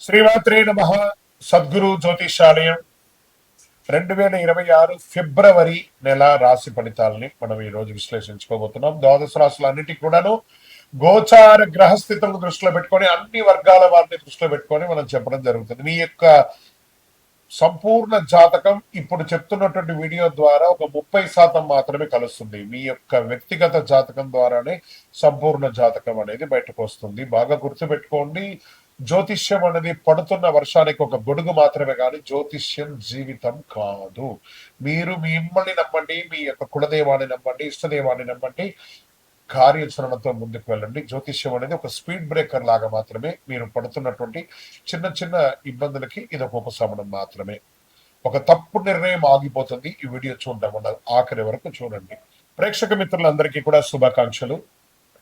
శ్రీమాత్రే నమ. సద్గురు జ్యోతిషాలయం. రెండు వేల ఇరవై ఆరు ఫిబ్రవరి నెల రాశి ఫలితాలని మనం ఈ రోజు విశ్లేషించుకోబోతున్నాం. ద్వాదశ రాశులు అన్నిటికీ కూడాను గోచార గ్రహస్థితులను దృష్టిలో పెట్టుకొని అన్ని వర్గాల వారిని దృష్టిలో పెట్టుకొని మనం చెప్పడం జరుగుతుంది. మీ యొక్క సంపూర్ణ జాతకం ఇప్పుడు చెప్తున్నటువంటి వీడియో ద్వారా ఒక ముప్పై శాతం మాత్రమే కలుస్తుంది. మీ యొక్క వ్యక్తిగత జాతకం ద్వారానే సంపూర్ణ జాతకం అనేది బయటకు వస్తుంది. బాగా గుర్తుపెట్టుకోండి. జ్యోతిష్యం అనేది పడుతున్న వర్షానికి ఒక గొడుగు మాత్రమే కానీ జ్యోతిష్యం జీవితం కాదు. మీరు మిమ్మల్ని నమ్మండి మీ యొక్క కులదేవాన్ని నమ్మండి ఇష్టదేవాన్ని నమ్మండి కార్యాచరణతో ముందుకు వెళ్ళండి. జ్యోతిష్యం అనేది ఒక స్పీడ్ బ్రేకర్ లాగా మాత్రమే మీరు పడుతున్నటువంటి చిన్న చిన్న ఇబ్బందులకి ఇది ఒక ఉపశమనం మాత్రమే. ఒక తప్పు నిర్ణయం ఆగిపోతుంది. ఈ వీడియో చూడడం వల్ల ఆఖరి వరకు చూడండి. ప్రేక్షక మిత్రులందరికీ కూడా శుభాకాంక్షలు.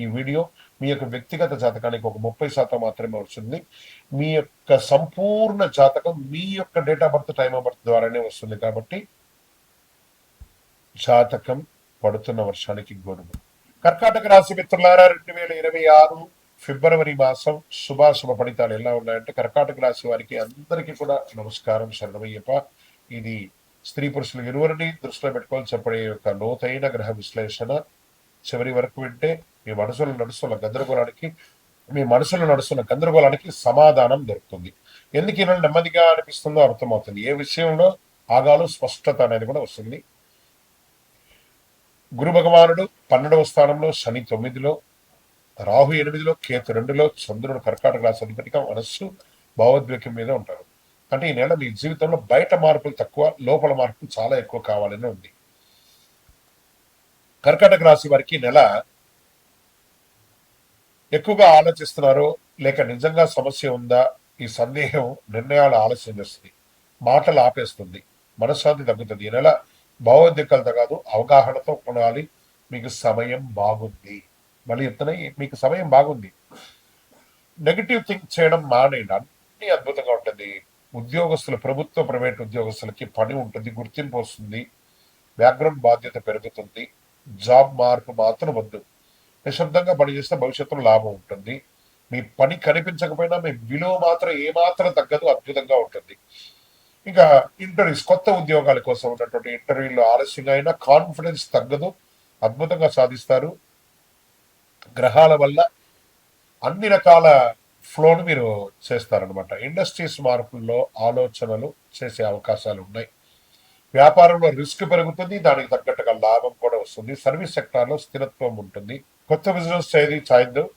ఈ వీడియో మీ యొక్క వ్యక్తిగత జాతకానికి ఒక ముప్పై శాతం మాత్రమే వస్తుంది. మీ యొక్క సంపూర్ణ జాతకం మీ యొక్క date of birth time of birth ద్వారానే వస్తుంది కాబట్టి జాతకం పడుతున్న వర్షానికి గొడుగు. కర్కాటక రాశి మిత్రులారా రెండు వేల ఇరవై ఆరు ఫిబ్రవరి మాసం శుభాశుభ ఫలితాలు ఎలా ఉన్నాయంటే కర్కాటక రాశి వారికి అందరికీ కూడా నమస్కారం శరణమయ్యప్ప. ఇది స్త్రీ పురుషులు ఇరువురిని దృష్టిలో పెట్టుకొని చెప్పడే యొక్క లోతైన గ్రహ విశ్లేషణ. చివరి వరకు వింటే మీ మనసులో నడుస్తున్న గందరగోళానికి మీ మనసులో నడుస్తున్న గందరగోళానికి సమాధానం దొరుకుతుంది. ఎందుకు ఈయన నెమ్మదిగా అనిపిస్తుందో అర్థమవుతుంది. ఏ విషయంలో ఆగాలో స్పష్టత అనేది కూడా వస్తుంది. గురు భగవానుడు పన్నెండవ స్థానంలో శని తొమ్మిదిలో రాహు ఎనిమిదిలో కేతు రెండులో చంద్రుడు కర్కాటక రాశి అధిపతిగా మనస్సు భావోద్వేగం మీద ఉంటారు. అంటే ఈ నెల మీ జీవితంలో బయట మార్పులు తక్కువ లోపల మార్పులు చాలా ఎక్కువ కావాలని ఉంది. కర్కాటక రాశి వారికి నెల ఎక్కువగా ఆలోచిస్తున్నారో. లేక నిజంగా సమస్య ఉందా? ఈ సందేహం నిర్ణయాలు ఆలస్యం చేస్తుంది. మాటలు ఆపేస్తుంది. మనశ్శాంతి తగ్గుతుంది. ఈ నెల భావోద్వేగాలతో కాదు అవగాహనతో కొనాలి మీకు సమయం బాగుంది. మళ్ళీ చెప్తున్నా మీకు సమయం బాగుంది. నెగిటివ్ థింక్ చేయడం మానేయండి. అన్ని అద్భుతంగా ఉంటుంది. ఉద్యోగస్తులు ప్రభుత్వ ప్రైవేట్ ఉద్యోగస్తులకి పని ఉంటుంది. గుర్తింపు వస్తుంది. బ్యాక్గ్రౌండ్ బాధ్యత పెరుగుతుంది. జాబ్ మార్పు మాత్రం వద్దు. నిశ్శబ్దంగా పనిచేస్తే భవిష్యత్తులో లాభం ఉంటుంది. మీ పని కనిపించకపోయినా మీ విలువ మాత్రం ఏమాత్రం తగ్గదు అద్భుతంగా ఉంటుంది. ఇంకా ఇంటర్వ్యూస్ కొత్త ఉద్యోగాల కోసం ఉన్నటువంటి ఇంటర్వ్యూలో ఆలస్యంగా అయినా కాన్ఫిడెన్స్ తగ్గదు అద్భుతంగా సాధిస్తారు. గ్రహాల వల్ల అన్ని రకాల ఫ్లోను మీరు చేస్తారనమాట ఇండస్ట్రీస్ మార్పుల్లో ఆలోచనలు చేసే అవకాశాలు ఉన్నాయి. వ్యాపారంలో రిస్క్ పెరుగుతుంది దానికి తగ్గట్టుగా లాభం కూడా వస్తుంది. సర్వీస్ సెక్టార్లో స్థిరత్వం ఉంటుంది. కొత్త బిజినెస్ ఏది చాయిద్దు.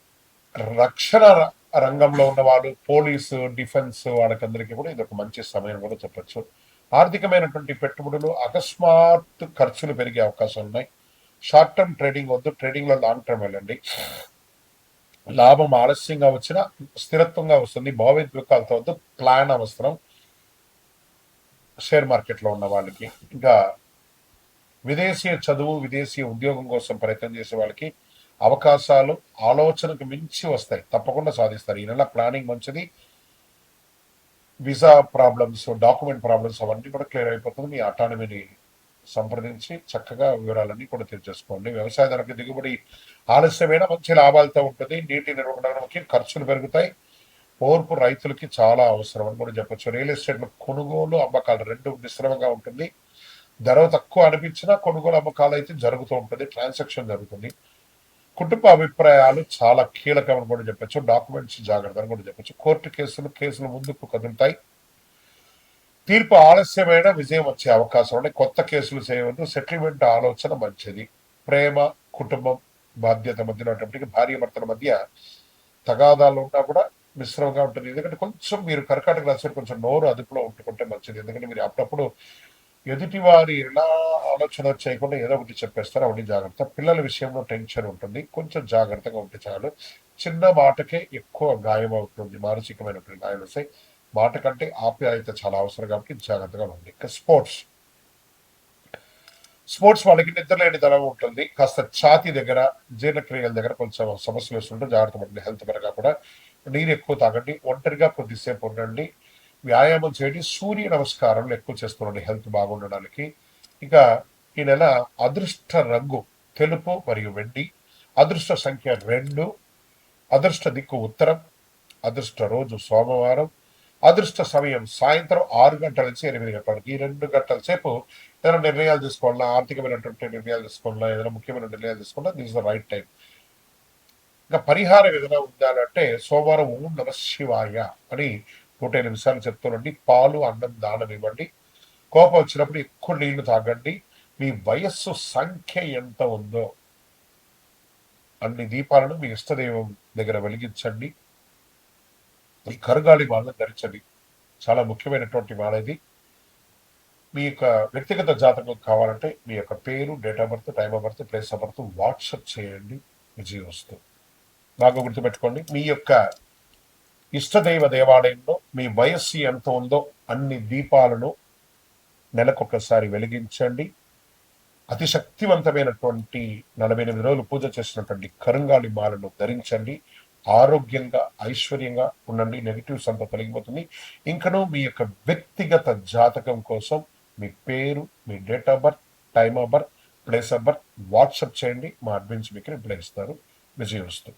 రక్షణ రంగంలో ఉన్న వాళ్ళు పోలీసు డిఫెన్స్ వాళ్ళకందరికీ కూడా ఇది ఒక మంచి సమయం కూడా చెప్పచ్చు. ఆర్థికమైనటువంటి పెట్టుబడులు అకస్మాత్ ఖర్చులు పెరిగే అవకాశాలు ఉన్నాయి. షార్ట్ టర్మ్ ట్రేడింగ్ వద్దు. ట్రేడింగ్లో లాంగ్ టర్మ్ వెళ్ళండి. లాభం ఆలస్యంగా వచ్చినా స్థిరత్వంగా వస్తుంది. భావోద్వేగాలతో వద్దు. ప్లాన్ అవసరం. షేర్ మార్కెట్లో ఉన్న వాళ్ళకి ఇంకా విదేశీయ చదువు విదేశీయ ఉద్యోగం కోసం ప్రయత్నం చేసే వాళ్ళకి అవకాశాలు ఆలోచనకు మించి వస్తాయి. తప్పకుండా సాధిస్తారు. ఈ నెల ప్లానింగ్ మంచిది. వీసా ప్రాబ్లమ్స్ డాక్యుమెంట్ ప్రాబ్లమ్స్ అవన్నీ కూడా క్లియర్ అయిపోతుంది. మీ అటానమీని సంప్రదించి చక్కగా వివరాలన్నీ కూడా తెలియజేసుకోండి. వ్యవసాయదారులకు దిగుబడి ఆలస్యమైన మంచి లాభాలతో ఉంటుంది. నీటి నిర్వహణకి ఖర్చులు పెరుగుతాయి. ఓర్పు రైతులకి చాలా అవసరం అని కూడా చెప్పొచ్చు. రియల్ ఎస్టేట్లో కొనుగోలు అమ్మకాలు రెండు మిశ్రమంగా ఉంటుంది. ధర తక్కువ అనిపించినా కొనుగోలు అమ్మకాలు అయితే జరుగుతూ ఉంటుంది ట్రాన్సాక్షన్ జరుగుతుంది. కుటుంబ అభిప్రాయాలు చాలా కీలకం అని కూడా చెప్పొచ్చు. డాక్యుమెంట్స్ జాగ్రత్త అని కూడా చెప్పొచ్చు. కోర్టు కేసులు కేసులు ముందుకు కదులుతాయి. తీర్పు ఆలస్యమైన విజయం వచ్చే అవకాశం ఉన్నాయి కొత్త కేసులు చేయవద్దు. సెటిల్మెంట్ ఆలోచన మంచిది. ప్రేమ కుటుంబం బాధ్యత మధ్యలో ఉన్నప్పటికీ భార్య భర్తల మధ్య తగాదాలు ఉన్నా కూడా మిశ్రమంగా ఉంటుంది. ఎందుకంటే కొంచెం మీరు కర్కాటక రాశి కొంచెం నోరు అదుపులో ఉంటుకుంటే మంచిది. ఎందుకంటే మీరు అప్పుడప్పుడు ఎదుటి వారి ఎలా ఆలోచన చేయకుండా ఏదో ఒకటి చెప్పేస్తారు అవన్నీ జాగ్రత్త. పిల్లల విషయంలో టెన్షన్ ఉంటుంది. కొంచెం జాగ్రత్తగా ఉంటే చాలు. చిన్న మాటకే ఎక్కువ గాయం అవుతుంది. మానసికమైనటువంటి గాయం వస్తాయి. మాట కంటే ఆప్యాయత చాలా అవసరం కాబట్టి జాగ్రత్తగా ఉంది ఇంకా స్పోర్ట్స్. స్పోర్ట్స్ వాళ్ళకి నిద్రలేని ధనం ఉంటుంది. కాస్త ఛాతీ దగ్గర జీర్ణక్రియల దగ్గర కొంచెం సమస్యలు వస్తుంటే జాగ్రత్త పడండి. హెల్త్ పరంగా కూడా. నీరు ఎక్కువ తాగండి ఒంటరిగా కొద్దిసేపు ఉండండి వ్యాయామం చేయండి సూర్య నమస్కారాలు ఎక్కువ చేస్తుండండి హెల్త్ బాగుండడానికి. ఇంకా ఈ నెల అదృష్ట రంగు తెలుపు మరియు వెండి అదృష్ట సంఖ్య రెండు అదృష్ట దిక్కు ఉత్తరం అదృష్ట రోజు సోమవారం అదృష్ట సమయం సాయంత్రం ఆరు గంటల నుంచి ఎనిమిది గంటల వరకు. ఈ రెండు గంటల సేపు ఏదైనా నిర్ణయాలు తీసుకోవాలన్నా ఆర్థికమైనటువంటి నిర్ణయాలు తీసుకోవాలన్నా ఏదైనా ముఖ్యమైన నిర్ణయాలు తీసుకోవాలన్నా దిస్ ద రైట్ టైం. ఇంకా పరిహారం ఏదైనా ఉండాలంటే సోమవారం ఓం నమ శివాయ అని నూట ఎనిమిది సార్లు చెప్తానండి పాలు అన్నం దానం ఇవ్వండి. కోపం వచ్చినప్పుడు ఎక్కువ నీళ్ళు తాగండి. మీ వయస్సు సంఖ్య ఎంత ఉందో అన్ని దీపాలను మీ ఇష్టదైవం దగ్గర వెలిగించండి. ఈ కరుగాలి వాళ్ళని ధరించండి. చాలా ముఖ్యమైనటువంటి వాళ్ళది మీ యొక్క వ్యక్తిగత జాతకం కావాలంటే మీ యొక్క పేరు date of birth time of birth place of birth WhatsApp చేయండి. విజయం వస్తుంది బాగా గుర్తుపెట్టుకోండి. మీ యొక్క ఇష్టదైవ దేవాలయంలో మీ వయస్సు ఎంత ఉందో అన్ని దీపాలను నెలకొకసారి వెలిగించండి. అతి శక్తివంతమైనటువంటి నలభై ఎనిమిది రోజులు పూజ చేసినటువంటి కరుంగాలి మాలను ధరించండి. ఆరోగ్యంగా ఐశ్వర్యంగా ఉండండి. నెగిటివ్స్ అంతా తొలగిపోతుంది. ఇంకనూ మీ యొక్క వ్యక్తిగత జాతకం కోసం మీ పేరు మీ date of birth time of birth place of birth WhatsApp చేయండి. మా అడ్మిన్స్ మీకు రిప్లై ఇస్తారు. విజయ వస్తుంది